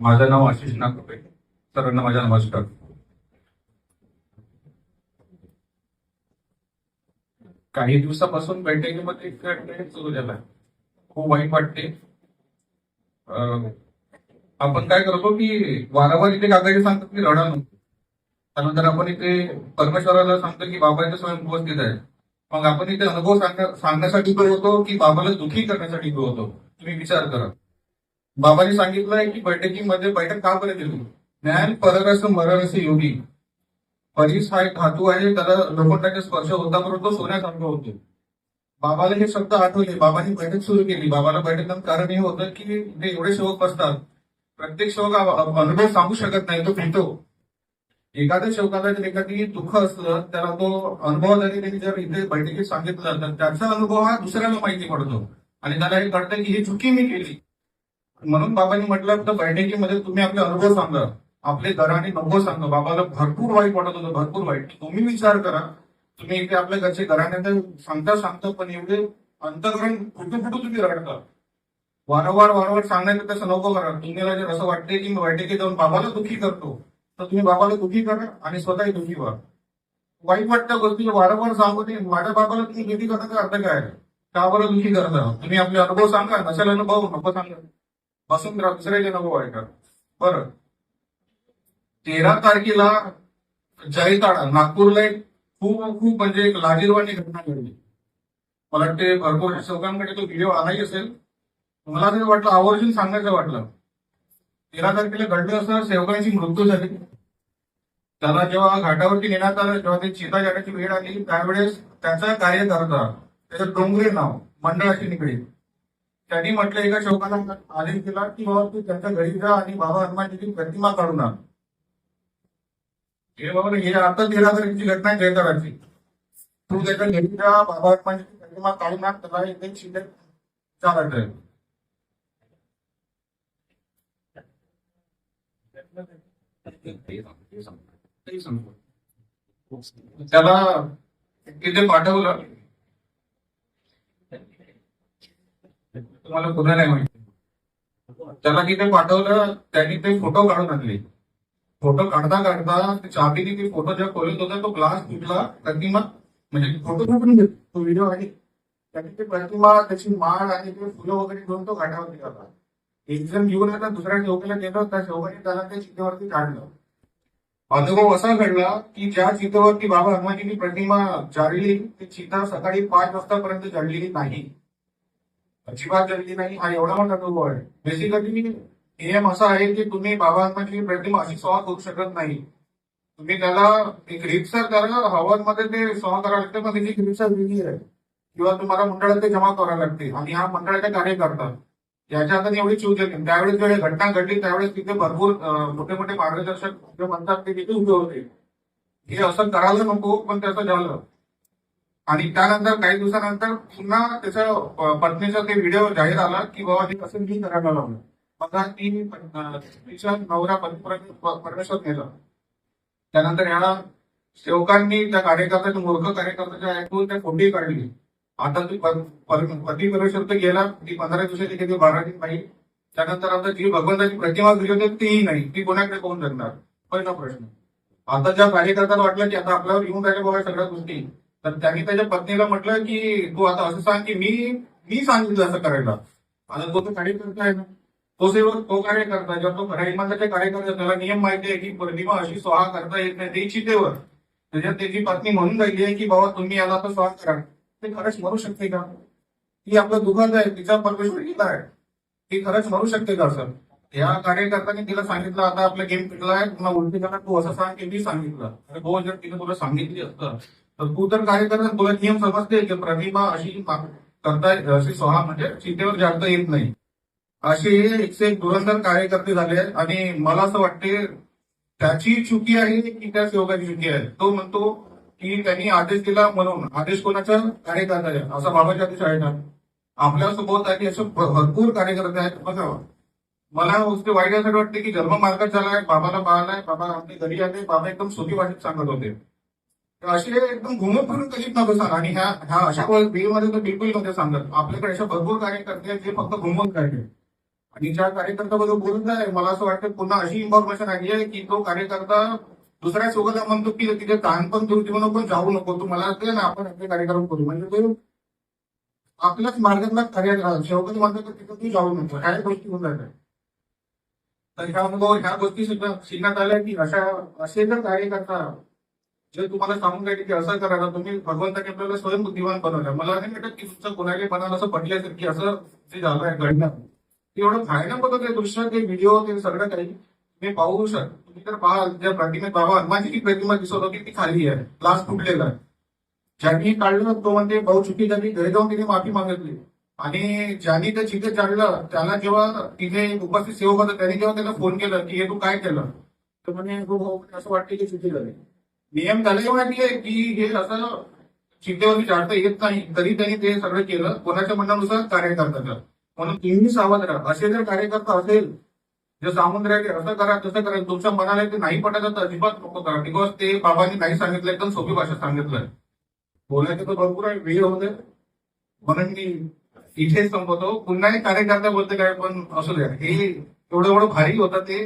माझं नाव आशिष नागपे सर्वांना माझा नमस्कार. काही दिवसापासून बैठकीमध्ये एक ट्रेंड सुरू झाला. खूप वाईट वाटते. आपण काय करतो की वारंवार इथे काकाजी सांगतात की लढा नको. त्यानंतर आपण इथे परमेश्वराला सांगतो की बाबा इथे स्वयं उपस्थित आहे. मग आपण इथे अनुभव सांगण्या- सांगण्यासाठी होतो की बाबाला दुखी करण्यासाठी होतो. तुम्ही विचार करा. बाबांनी सांगितलंय की बैठकीमध्ये बैठक का बरं केली ज्ञान पररस मररस योगी. परीस हा एक धातू आहे त्याला लोखंडाचा स्पर्श होता बरोबर तो सोन्यासारखा होतो. बाबाला हे शब्द आठवले. बाबांनी बैठक सुरू केली. बाबाला बैठक कारण हे होतं की ते एवढे सेवक बसतात. प्रत्येक सेवक अनुभव सांगू शकत नाही तो भेटतो एखाद्या सेवकाला जर एखादी दुःख असलं त्याला तो अनुभव जरी त्यांनी जर इथे बैठकीत सांगितलं तर त्याचा अनुभव हा दुसऱ्याला माहिती पडतो. आणि त्याला हे कळतं की ही चुकी मी केली. म्हणून बाबांनी म्हटलं तर बैठकीमध्ये तुम्ही आपले अनुभव सांगा. आपले घराने नको सांगा. बाबाला भरपूर वाईट वाटत होतं भरपूर वाईट. तुम्ही विचार करा. तुम्ही इथे आपल्या घरचे घराने सांगता सांगता पण एवढे अंतकरण कुठे कुठे तुम्ही रडता. वारंवार वारंवार सांगण्याचं तसं नको करा. तुम्हाला जर असं वाटते की मी बैठकीत जाऊन बाबाला दुःखी करतो. तर तुम्ही बाबाला दुःखी करा आणि स्वतःही दुःखी व्हा. वाईट वाटतं गोष्टी वारंवार सांगू नये. माझ्या बाबाला तुम्ही दुःखी करता अर्थ काय? आहे? का बरं दुःखी करता? तुम्ही आपले अनुभव सांगा. नसेल अनुभव नको सांगा. वसुंधरा राहा, दुसऱ्याचे अनुभव ऐका बरं. तेरा तारखेला जयताडा नागपूरला एक खूप खूप म्हणजे एक लाजीरवाणी घटना घडली. मला वाटते भरपूर सेवकांकडे तो व्हिडिओ आलाही असेल. मला तरी वाटलं आवर्जून सांगायचं वाटलं तेरा तारखेला घडलं असं सेवकांची मृत्यू झाली. त्याला जेव्हा घाटावरती नेण्यात आलं जेव्हा ते चिता जाण्याची वेळ आली. त्यावेळेस त्याचा कार्यकर्ता त्याचं डोंगरे नाव मंडळाशी निगडीत. त्यांनी म्हटलं एका शोकाला आदेश दिला की बाबा तू त्यांच्या घरी जा आणि बाबा हनुमानजीची प्रतिमा काढून आण. हे बाबा हे आता तेरा घटना आहे जयताराची तू त्याच्या घरी जा बाबा हनुमानजीची प्रतिमा काढून आण त्याला इथे शिंदे चालत आहे त्याला तिथे पाठवलं. तुम्हाला पुन्हा नाही माहिती. त्याला तिथे पाठवलं त्यांनी ते फोटो काढून आणले. फोटो काढता काढता ते चाबीने ते फोटो जेव्हा खोलत होता तो ग्लास तुटला. प्रतिमा म्हणजे फोटो तो व्हिडिओ आहे. त्यांनी ते प्रतिमा त्याची माळ आणि ते फुलं वगैरे घेऊन तो घाटावरती गेला एक जण घेऊन आता दुसऱ्या चौकीला गेलो त्या चौकाने त्याला त्या चितेवरती काढलं. अनुभव असा घडला की ज्या चितेवरती बाबा हनुमानजींनी प्रतिमा जाळली ती चिता सकाळी पाच वाजतापर्यंत जळलेली नाही. अजिबात जळली नाही. हा एवढा मोठा अनुभव आहे. बेसिकली नियम असा आहे की तुम्ही बाबा प्रतिमा अशी स्वाहा करू शकत नाही. तुम्ही त्याला एक रिक्सर त्याला हवामध्ये ते स्वाहा करावं लागते पण त्याची एक रिक्सर वेगळी आहे. किंवा तुम्हाला मंडळात ते जमा करावं लागते. आणि हा मंडळाचे कार्य करतात. याच्या हातात एवढी चूक येते त्यावेळेस जेव्हा घटना घडली त्यावेळेस तिथे भरपूर मोठे मोठे मार्गदर्शक जे म्हणतात ते तिथे उभे होते. हे असं करायला नको पण त्याचं झालं. आणि त्यानंतर काही दिवसानंतर पुन्हा त्याच्या पत्नीचा ते व्हिडिओ जाहीर आला की बाबा हे कसं मी करायला लावलं मग ती तिचा नवरा परमेश्वर नेलं. त्यानंतर ह्या सेवकांनी त्या कार्यकर्त्याच्या मूर्ख कार्यकर्त्याच्या ऐकून त्या फोटी काढली. आता ती पती परमेश्वर तर गेला ती पंधरा दिवसाची गेली बारा दिन नाही त्यानंतर आता जी भगवंताची प्रतिमा दिली होती तीही नाही. ती कोणाकडे कोण जगणार? पहिला प्रश्न. आता ज्या कार्यकर्त्याला वाटलं की आता आपल्यावर येऊन राहिले बाबा सगळ्या गोष्टी तर त्यांनी त्याच्या पत्नीला म्हटलं की तू आता असं सांग की मी मी सांगितलं असं करायला. आता तो तो कार्यकर्ता आहे ना. तो सेवक तो कार्यकर्ता जेव्हा तो खऱ्या इमानदाच्या कार्यकर्ता त्याला नियम माहिती आहे की प्रतिमा अशी स्वाहा करता येत नाही ते चितेवर त्याच्यात त्याची पत्नी म्हणून राहिली आहे की बाबा तुम्ही याला आता स्वाहा करा. ते खरंच मरू शकते का? ती आपलं दुःखात आहे तिचा परमेश्वर गीता आहे. ती खरंच मरू शकते का सर? या कार्यकर्त्याने तिला सांगितलं आता आपला गेम पिकला आहे पुन्हा उलटी त्याला तू असं सांग की मी सांगितलं. अरे हो जर तिने तुला सांगितली असतं तर तू तर तुला नियम समजते की प्रतिमा अशी करता अशी सोहा म्हणजे चितेवर जाणता येत नाही. असे एकशे एक दुरंधर कार्यकर्ते झाले आणि मला असं वाटते त्याची चुकी आहे की त्या सेवकाची चुकी आहे. तो म्हणतो की त्यांनी आदेश दिला म्हणून. आदेश कोणाचा? कार्यकर्ता आहे असा बाबाच्या आदेश आहे ना आपल्यासोबत आणि असे भरपूर कार्यकर्ते आहेत. बघा मला गोष्ट वाईट असं वाटते की जन्म मार्गात झालाय बाबाला पाहलाय बाबा आपल्या घरी आले बाबा एकदम सोपी भाषेत सांगत होते. असे एकदम घुमत फिरून कधीच न सांग आणि ह्या ह्या अशा मध्ये तर बिलकुल नव्हते सांगत आपल्याकडे अशा भरपूर कार्यकर्ते आहेत जे फक्त घुमत काढले आणि ज्या कार्यकर्त्याबद्दल बोलत आहे मला असं वाटतं पुन्हा अशी इन्फॉर्मेशन आली आहे की तो कार्यकर्ता दुसऱ्या सोबत म्हणतो की तिथे कान पण देऊ म्हणून पण जाऊ नको. तू मला वाटतं ना आपण आपले कार्यक्रम करू. म्हणजे तो आपल्याच मार्गातला खऱ्या शेवटी म्हणतो तिथे तू जाऊ नको. ह्या गोष्टी होऊन जातात. तर ह्या अनुभव ह्या गोष्टी सुद्धा शिकण्यात आल्या की अशा असे जर कार्यकर्ता जे तुम्हाला सांगून राहिले की असं करायला तुम्ही भगवंताने आपल्याला स्वयं बुद्धिमान बनवलं. मला नाही वाटत की तुमचं कोणाला मनाला असं पटलं असेल की असं जे झालं आहे घडणं ते एवढं भयानक होतं ते दृश्य ते व्हिडिओ ते सगळं काही मी पाहू शक तुम्ही तर पाहाल ज्या प्रतिमेत बाबा हनुमानची जी प्रतिमा दिसत होती ती खाली आहे. ग्लास फुटलेला आहे. ज्यांनी काढलं तो म्हणते भाऊ चुकी झाली. घरी जाऊन तिने माफी मागितली. आणि ज्यांनी ते चित्र जाळलं त्याला जेव्हा तिथे उपस्थित सेवक होता त्यांनी जेव्हा त्याला फोन केला की हे तू काय केलं? तर म्हणे हो, हो, म्हणजे असं वाटते की चुकी झाली. नियम झाले माहिती आहे की हे असं चिंतेवरती जाळता येत नाही. तरी त्यांनी ते सगळं केलं. कोणाच्या म्हणण्यानुसार कार्य करतात. म्हणून तुम्ही सावध राहा. असे जर कार्यकर्ता असेल जे सांगून राहिले असं करा तसं करा. तुमच्या मनाला ते नाही पटायचं तर अजिबात नको करा. बिकॉज ते बाबांनी नाही सांगितलं एकदम सोपी भाषा सांगितलंय बोलायचं तर भरपूर आहे. वेळ होते म्हणून मी इथे संपवतो. पुन्हा एक कार्यकर्ता बोलते काय पण असू द्या. हे एवढं एवढं भारी होतं ते.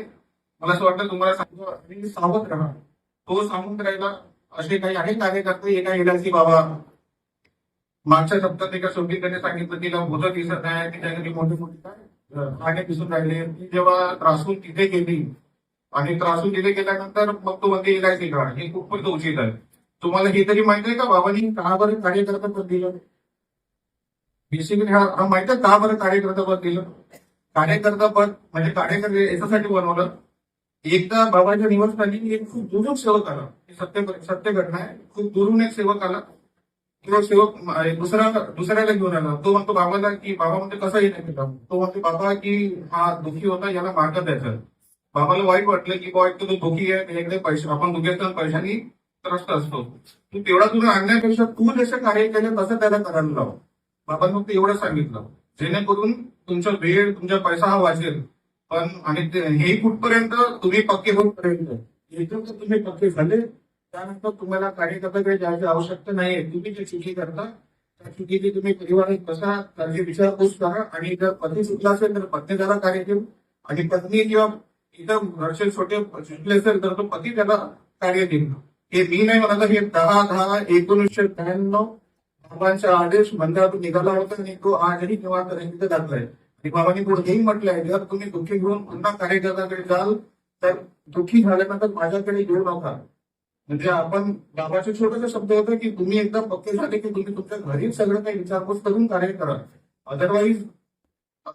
मला असं वाटतं तुम्हाला सांगतो. आणि सावध राहा. तो सांगून राहिला असे काही अनेक कार्यकर्ते एका एलआयसी बाबा? मागच्या सप्तात एका सोबतीकडे सांगितलं तिला भूत दिसत नाही तिच्या घरी मोठे मोठे काय दिसून राहिले. ती जेव्हा त्रासून तिथे गेली आणि त्रासून तिथे गेल्यानंतर मग तो म्हणते एलआयसी का हे खूप पण उचित आहे. तुम्हाला हे तरी माहिती आहे का बाबांनी का बरं कार्यकर्ता पद दिलं? बेसिकली हा माहिती आहे का बरं कार्यकर्ता पद दिलं. कार्यकर्ता पद म्हणजे कार्यकर्ते याच्यासाठी बनवलं. एकदा बाबाच्या निवासस्थानी एक खूप दुरून सेवक आला. सत्य सत्य घटना आहे. खूप दुरून एक सेवक आला. किंवा सेवक दुसऱ्या दुसरा दुसऱ्याला घेऊन आला. तो म्हणतो बाबाला की बाबा म्हणजे कसा येत तो म्हणतो बाबा की हा दुखी होता याला मार्ग द्यायचा बाबाला वाईट वाटलं की बाबा एक तर तो दुखी आहे. त्याच्याकडे पैसे आपण दुखी असताना पैशानी त्रस्त असतो. तू तेवढा तुला आणण्यापेक्षा तू जसं कार्य केलं तसं त्याला करायला लाव. बाबांनी फक्त एवढं सांगितलं. जेणेकरून तुमचा वेळ तुमचा पैसा हा वाचेल. पण आणि ते- हे कुठपर्यंत तुम्ही पक्के होईपर्यंत. इथून जर तुम्ही पक्के झाले. त्यानंतर तुम्हाला कार्यकर्त्याकडे जायची आवश्यकता नाहीये. तुम्ही जे चुकी करता त्या चुकीची तुम्ही परिवारात कसा त्याची विचारपूस करा आणि जर पती सुटला असेल तर पत्नी त्याला कार्य देऊ आणि पत्नी किंवा इतर घरचे छोटे सुटले असेल तर तो पती त्याला कार्य देईल हे मी नाही म्हणत हे दहा दहा एकोणीसशे त्र्याण्णव बाबांचा आदेश मंदिरातून निघाला होता आणि तो आजही निवांत तिथे घातलाय आणि बाबांनी पुढेही म्हटलंय. जर तुम्ही दुःखी घेऊन पुन्हा कार्यकर्त्याकडे जाल तर दुःखी झाल्यानंतर माझ्याकडे येऊ नका. म्हणजे आपण बाबाचे छोटेसे शब्द होते की तुम्ही एकदा पक्के झाले की तुम्ही तुमच्या घरीच सगळं काही विचारपूस करून कार्य करा. अदरवाईज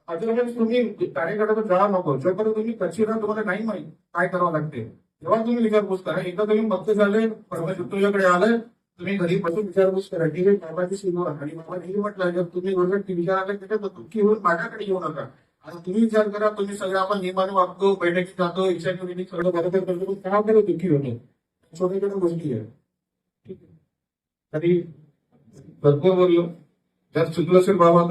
अदरवाईज तुम्ही कार्यकर्ता जाळा नको. जोपर्यंत तुम्ही कच्ची तुम्हाला नाही माहीत काय करावं लागते तेव्हा तुम्ही विचारपूस करा. एकदा तुम्ही पक्के झाले परमेश्वर तुझ्याकडे आलंय तुम्ही घरी बसून विचारपूस करा. ठीक आहे बाबाची सीमा आणि बाबा नाही म्हटलं जर तुम्ही वगैरे आला तिथे तर दुःखी होऊन माझ्याकडे येऊ नका. आता तुम्ही विचार करा तुम्ही सगळं आपण नियमाने वागतो बैठकी जातो इच्छा सगळं बरोबर करतो. पण काय बरं दुःखी होतो? छोट्या छोट्या गोष्टी आहे ठीक आहे. तरी भरपूर बोललो. जर चुकलं असेल बाबा